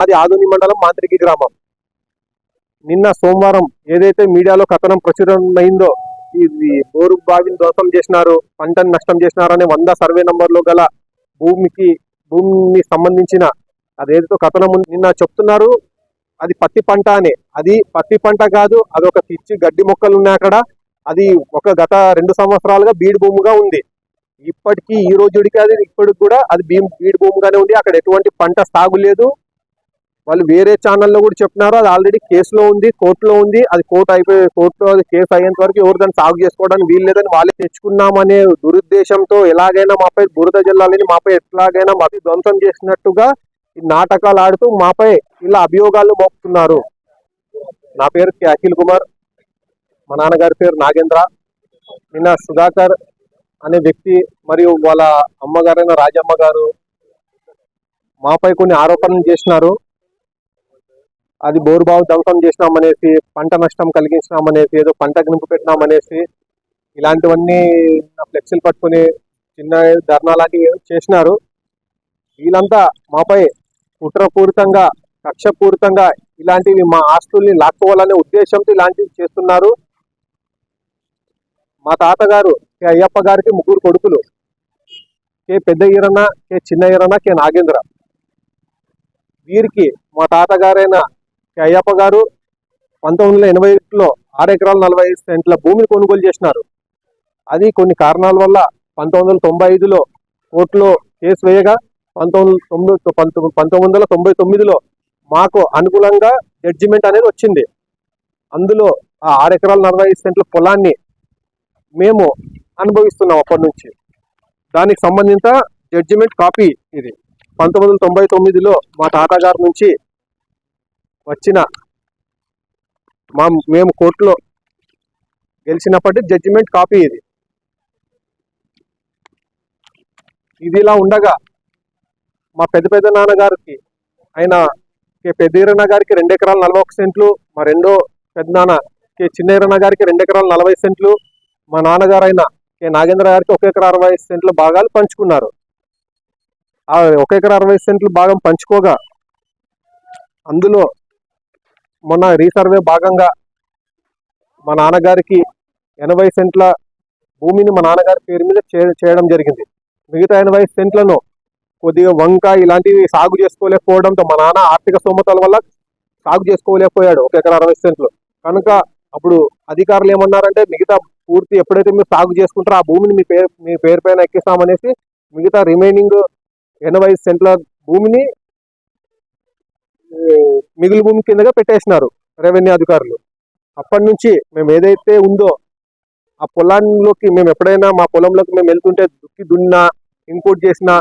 అది ఆధుని మండలం మాంత్రికి గ్రామం. నిన్న సోమవారం ఏదైతే మీడియాలో కథనం ప్రచురమైందో ఇది బోరు బావిని దోషం చేసినారు పంటను నష్టం చేసినారనే వంద సర్వే నంబర్లో గల భూమికి భూమిని సంబంధించిన అదేదో కథనం నిన్న చెప్తున్నారు అది పత్తి పంట అని. అది పత్తి పంట కాదు అది ఒక పిచ్చి గడ్డి మొక్కలు ఉన్నాయి అక్కడ. అది ఒక గత రెండు సంవత్సరాలుగా బీడు భూమిగా ఉంది. ఇప్పటికీ ఈ రోజుడికి అది ఇప్పటికి కూడా అది బీ బీడు భూమిగానే ఉంది. అక్కడ ఎటువంటి పంట సాగు లేదు. వాళ్ళు వేరే ఛానల్లో కూడా చెప్పినారు అది ఆల్రెడీ కేసులో ఉంది కోర్టులో ఉంది అది కోర్టు అయిపోయి కోర్టులో అది కేసు అయ్యేంత వరకు ఎవరు దాన్ని సాగు చేసుకోవడానికి వీలు లేదని వాళ్ళే తెచ్చుకున్నామనే దురుద్దేశంతో ఎలాగైనా మాపై బురద జల్లాలని మాపై ఎట్లాగైనా మాపై ధ్వంసం చేసినట్టుగా ఈ నాటకాలు ఆడుతూ మాపై ఇలా అభియోగాలు మోపుతున్నారు. నా పేరు అఖిల్ కుమార్ మా నాన్నగారి పేరు నాగేంద్ర నిన్న సుధాకర్ అనే వ్యక్తి మరియు వాళ్ళ అమ్మగారైన రాజమ్మ గారు మాపై కొన్ని ఆరోపణలు చేసినారు. అది బోరుబావు ధ్వంసం చేసినామనేసి పంట నష్టం కలిగించినామనేసి ఏదో పంటకు పెట్టినాం పెట్టినామనేసి ఇలాంటివన్నీ ఫ్లెక్సీలు పట్టుకుని చిన్న ధర్నా లాంటివి చేసినారు. వీళ్ళంతా మాపై కుట్రపూరితంగా కక్షపూరితంగా ఇలాంటివి మా ఆస్తుల్ని లాక్కోవాలనే ఉద్దేశంతో ఇలాంటివి చేస్తున్నారు. మా తాతగారు కే అయ్యప్ప గారికి ముగ్గురు కొడుకులు కే పెద్ద ఈరన్న కే చిన్న ఈరన్న కే నాగేంద్ర. వీరికి మా తాతగారైన కె అయ్యప్ప గారు పంతొమ్మిది వందల ఎనభై ఒకటిలో ఆరు ఎకరాల నలభై ఐదు సెంట్ల భూమిని కొనుగోలు చేసినారు. అది కొన్ని కారణాల వల్ల పంతొమ్మిది వందల తొంభై ఐదులో కోర్టులో కేసు వేయగా పంతొమ్మిది తొమ్మిది పంతొమ్మిది పంతొమ్మిది వందల తొంభై తొమ్మిదిలో మాకు అనుకూలంగా జడ్జిమెంట్ అనేది వచ్చింది. అందులో ఆ ఆరు ఎకరాల నలభై ఐదు సెంట్ల పొలాన్ని మేము అనుభవిస్తున్నాం అప్పటి నుంచి. దానికి సంబంధించిన జడ్జిమెంట్ కాపీ ఇది. పంతొమ్మిది వందల తొంభై తొమ్మిదిలో మా తాతగారి నుంచి వచ్చిన మా మేము కోర్టులో గెలిచినప్పటి జడ్జిమెంట్ కాపీ ఇది. ఇది ఇలా ఉండగా మా పెద్ద పెద్ద నాన్నగారికి ఆయన కే పెద్దీరన్న గారికి రెండు ఎకరాలు నలభై ఒక సెంట్లు మా రెండో పెద్ద నాన్న చిన్న చిన్నీరన్న గారికి రెండు ఎకరాలు నలభై సెంట్లు మా నాన్నగారు అయిన కే నాగేంద్ర గారికి ఒక ఎకరా అరవై సెంట్ల భాగాలు పంచుకున్నారు. ఆ ఒక ఎకరా అరవై సెంట్లు భాగం పంచుకోగా అందులో మొన్న రీసర్వే భాగంగా మా నాన్నగారికి ఎనభై సెంట్ల భూమిని మా నాన్నగారి పేరు మీద చేయడం జరిగింది. మిగతా ఎనభై సెంట్లను కొద్దిగా వంక ఇలాంటివి సాగు చేసుకోలేకపోవడంతో మా నాన్న ఆర్థిక సోమతల వల్ల సాగు చేసుకోలేకపోయాడు ఒక ఎకరా అరవై సెంట్లు. కనుక అప్పుడు అధికారులు ఏమన్నారంటే మిగతా పూర్తి ఎప్పుడైతే మీరు సాగు చేసుకుంటారో ఆ భూమిని మీ పేరు మీ పేరు పైన ఎక్కిస్తామనేసి మిగతా రిమైనింగ్ ఎనభై సెంట్ల భూమిని మిగులు భూమి కిందగా పెట్టేసినారు రెవెన్యూ అధికారులు. అప్పటి నుంచి మేము ఏదైతే ఉందో ఆ పొలాల్లోకి మేము ఎప్పుడైనా మా పొలంలోకి మేము వెళ్తుంటే దుక్కి దున్నా ఇంపోర్ట్ చేసినా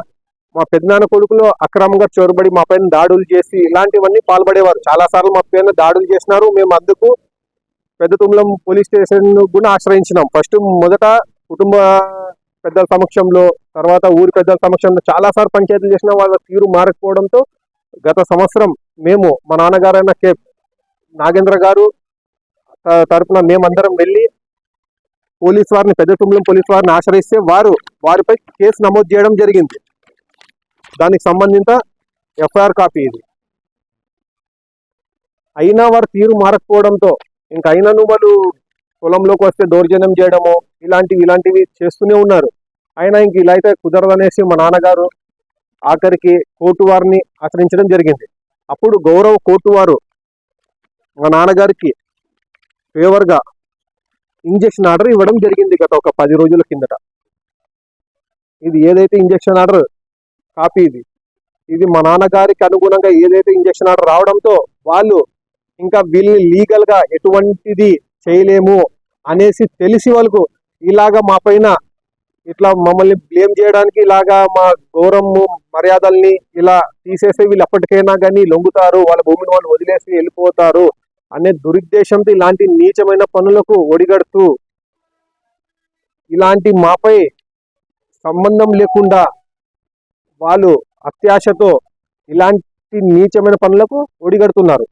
మా పెద్దనాన్న కొడుకులు అక్రమంగా చొరబడి మా పైన దాడులు చేసి ఇలాంటివన్నీ పాల్పడేవారు. చాలా సార్లు మా పైన దాడులు చేసినారు. మేము అందుకు పెద్ద తుమ్లం పోలీస్ స్టేషన్ కూడా ఆశ్రయించినాం. ఫస్ట్ మొదట కుటుంబ పెద్దల సమక్షంలో తర్వాత ఊరి పెద్దల సమక్షంలో చాలా సార్లు పంచాయతీలు చేసిన వాళ్ళ తీరు మారకపోవడంతో గత సంవత్సరం మేము మా నాన్నగారైన కే. నాగేంద్ర గారు త- తరపున మేమందరం వెళ్ళి పోలీస్ వారిని పెద్ద తుమ్లం పోలీస్ వారిని ఆశ్రయిస్తే వారు వారిపై కేసు నమోదు చేయడం జరిగింది. దానికి సంబంధిత ఎఫ్ఐఆర్ కాపీ ఇది. అయినా వారు తీరు మారకపోవడంతో ఇంకా అయినను వాళ్ళు పొలంలోకి వస్తే దౌర్జన్యం చేయడము ఇలాంటివి ఇలాంటివి చేస్తూనే ఉన్నారు. అయినా ఇంక ఇలా అయితే కుదరదనేసి మా నాన్నగారు ఆఖరికి కోర్టు వారిని ఆశ్రయించడం జరిగింది. అప్పుడు గౌరవ కోర్టు వారు మా నాన్నగారికి ఫేవర్గా ఇంజెక్షన్ ఆర్డర్ ఇవ్వడం జరిగింది గత ఒక పది రోజుల కిందట. ఇది ఏదైతే ఇంజక్షన్ ఆర్డర్ కాపీ ఇది ఇది మా నాన్నగారికి అనుగుణంగా ఏదైతే ఇంజక్షన్ ఆర్డర్ రావడంతో వాళ్ళు ఇంకా వీళ్ళని లీగల్గా ఎటువంటిది చేయలేము అనేసి తెలిసి వాళ్ళకు ఇలాగా మా పైన ఇట్లా మమ్మల్ని బ్లేమ్ చేయడానికి ఇలాగా మా గౌరవము మర్యాదల్ని ఇలా తీసేస్తే వీళ్ళు అప్పటికైనా కానీ లొంగుతారు వాళ్ళ భూమిని వాళ్ళు వదిలేసి వెళ్ళిపోతారు అనే దురుద్దేశంతో ఇలాంటి నీచమైన పనులకు ఒడిగడుతూ ఇలాంటి మాపై సంబంధం లేకుండా వాళ్ళు అత్యాశతో ఇలాంటి నీచమైన పనులకు ఒడిగడుతున్నారు.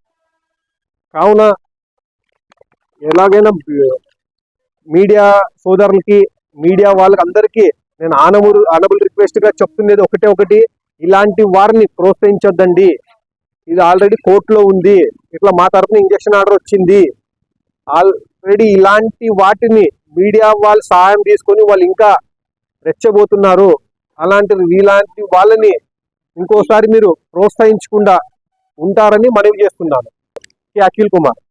కావున ఎలాగైనా మీడియా సోదరులకి మీడియా వాళ్ళకి నేను ఆనబుల్ ఆనబుల్ రిక్వెస్ట్గా చెప్తున్నది ఒకటే ఒకటి. ఇలాంటి వారిని ప్రోత్సహించొద్దండి. ఇది ఆల్రెడీ కోర్టులో ఉంది. ఇట్లా మా తరపున ఇంజక్షన్ ఆర్డర్ వచ్చింది. ఆల్రెడీ ఇలాంటి వాటిని మీడియా వాళ్ళు సహాయం తీసుకొని వాళ్ళు ఇంకా రెచ్చబోతున్నారు అలాంటిది ఇలాంటి వాళ్ళని ఇంకోసారి మీరు ప్రోత్సహించకుండా ఉంటారని మనవి చేస్తున్నాను. అఖిల్ కుమార్.